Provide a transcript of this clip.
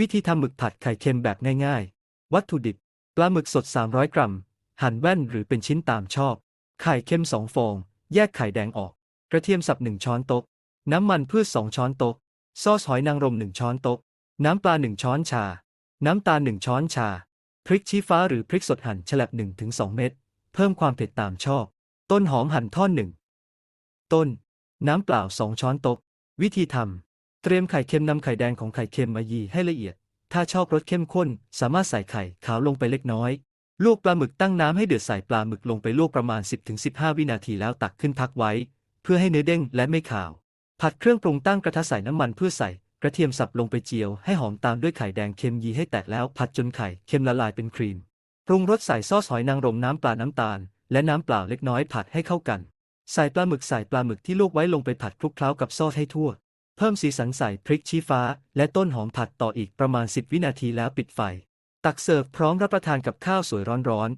วิธีทำหมึกผัดไข่เค็มแบบง่ายๆ วัตถุดิบ ปลาหมึกสด 300 กรัม หั่นแว่นหรือเป็นชิ้นตามชอบ ไข่เค็ม2ฟอง แยกไข่แดงออก กระเทียมสับ 1 ช้อนโต๊ะ น้ำมันพืช 2 ช้อนโต๊ะ ซอสหอยนางรม 1 ช้อนโต๊ะ น้ำปลา 1 ช้อนชา น้ำตาล 1 ช้อนชา พริกชี้ฟ้าหรือพริกสดหั่นฉลับ 1-2 เม็ด เพิ่มความเผ็ดตามชอบ ต้นหอมหั่นท่อนหนึ่ง ต้น น้ำเปล่า 2 ช้อนโต๊ะ วิธีทำ เตรียมไข่เค็มนำไข่แดงของไข่เค็มมายีให้ละเอียด ถ้าชอบรสเข้มข้น สามารถใส่ไข่ขาวลงไปเล็กน้อย ลวกปลาหมึกตั้งน้ำให้เดือดใส่ปลาหมึกลงไปลวกประมาณ 10-15 วินาทีแล้วตักขึ้นพักไว้ เพื่อให้เนื้อเด้งและไม่ขาว ผัดเครื่องปรุงตั้งกระทะใส่น้ำมันเพื่อใส่กระเทียมสับลงไปเจียวให้หอมตามด้วยไข่แดงเค็มยีให้แตกแล้วผัดจนไข่เค็มละลายเป็นครีม ปรุงรสใส่ซอสหอยนางรมน้ำปลาน้ำตาล และน้ำเปล่าเล็กน้อยผัดให้เข้ากัน ใส่ปลาหมึกใส่ปลาหมึกที่ลวกไว้ลงไปผัดคลุกเคล้ากับซอสให้ทั่ว เพิ่มสีสันใส่พริกชี้ฟ้า และต้นหอมผัดต่ออีกประมาณ 10 วินาทีแล้วปิดไฟ ตักเสิร์ฟพร้อมรับประทานกับข้าวสวยร้อน